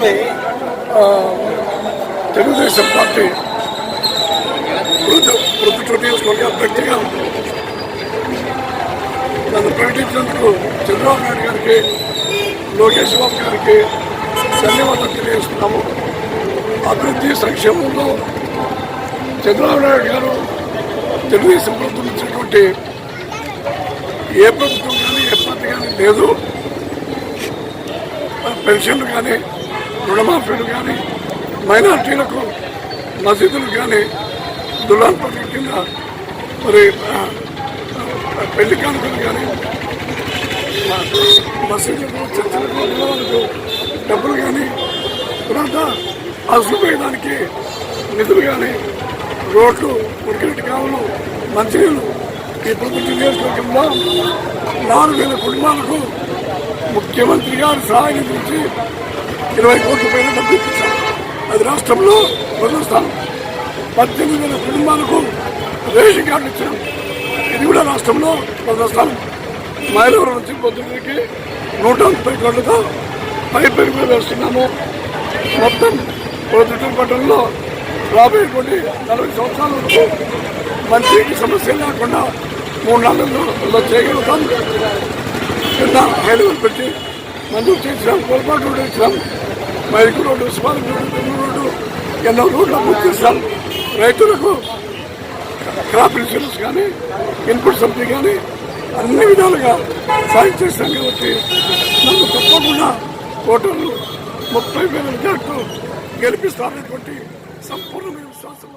ఆ, తెలుగుదేశం పార్టీ వృద్ధ వృద్ధ నియోజకవర్గ అభ్యర్థిగా నన్ను ప్రకటించినందుకు చంద్రబాబు నాయుడు గారికి లోకేష్ బాబు గారికి ధన్యవాదాలు తెలియజేస్తున్నాము. అభివృద్ధి సంక్షేమంలో చంద్రబాబు నాయుడు గారు తెలుగుదేశం ప్రభుత్వం ఇచ్చినటువంటి ఏ ప్రభుత్వం కానీ ఏ పార్టీ కానీ లేదు. పెన్షన్లు కానీ రుణమాఫీలు కానీ మైనార్టీలకు మసీదులు కానీ దులాన్ పథకం కింద మరి పెళ్ళి కానుకలు కానీ మసీదులకు చర్చలకు విలువలకు డబ్బులు కానీ తర్వాత అసలు వేయడానికి నిధులు కానీ రోడ్లు ఉడికినట్టు కావులు మంచినీళ్ళు ఈ ప్రభుత్వ నియోజకవర్గంలో నాలుగు వేల కుటుంబాలకు ముఖ్యమంత్రి గారు సహాయం నుంచి ఇరవై కోట్ల పైన డబ్బు ఇప్పించాం అది రాష్ట్రంలో మొదటి స్థానం పద్దెనిమిది వేల కుటుంబాలకు రేషన్ కార్డు ఇచ్చాం. ఇది కూడా రాష్ట్రంలో మొదటి స్థానం మైలవరం నుంచి పొద్దున్నకి నూట ముప్పై కోట్లతో పై మీద వేస్తున్నాము. మొత్తం పొద్దుటూరు పట్టణంలో రాబోయేటువంటి నలభై సంవత్సరాల వరకు మంచి సమస్య లేకుండా మూడు నాలుగు చేయగలుగుతాం. కింద హైలవర్ పెట్టి మంజూరు చేసినాం కోల్పాటు రోడ్డు ఇచ్చినాం మైకు రోడ్డు స్మారక రోడ్డు పెన్ను రోడ్డు ఎన్నో రోడ్లు అభివృద్ధి చేస్తాం రైతులకు క్రాప్ ఇన్సూరెన్స్ కానీ ఇన్పుట్ సబ్సిడీ కానీ అన్ని విధాలుగా సాయం చేస్తాం కాబట్టి నన్ను తప్పకుండా ఓటర్లు ముప్పై వేల విద్యార్థులు గెలిపిస్తారనేటువంటి సంపూర్ణమైన విశ్వాసం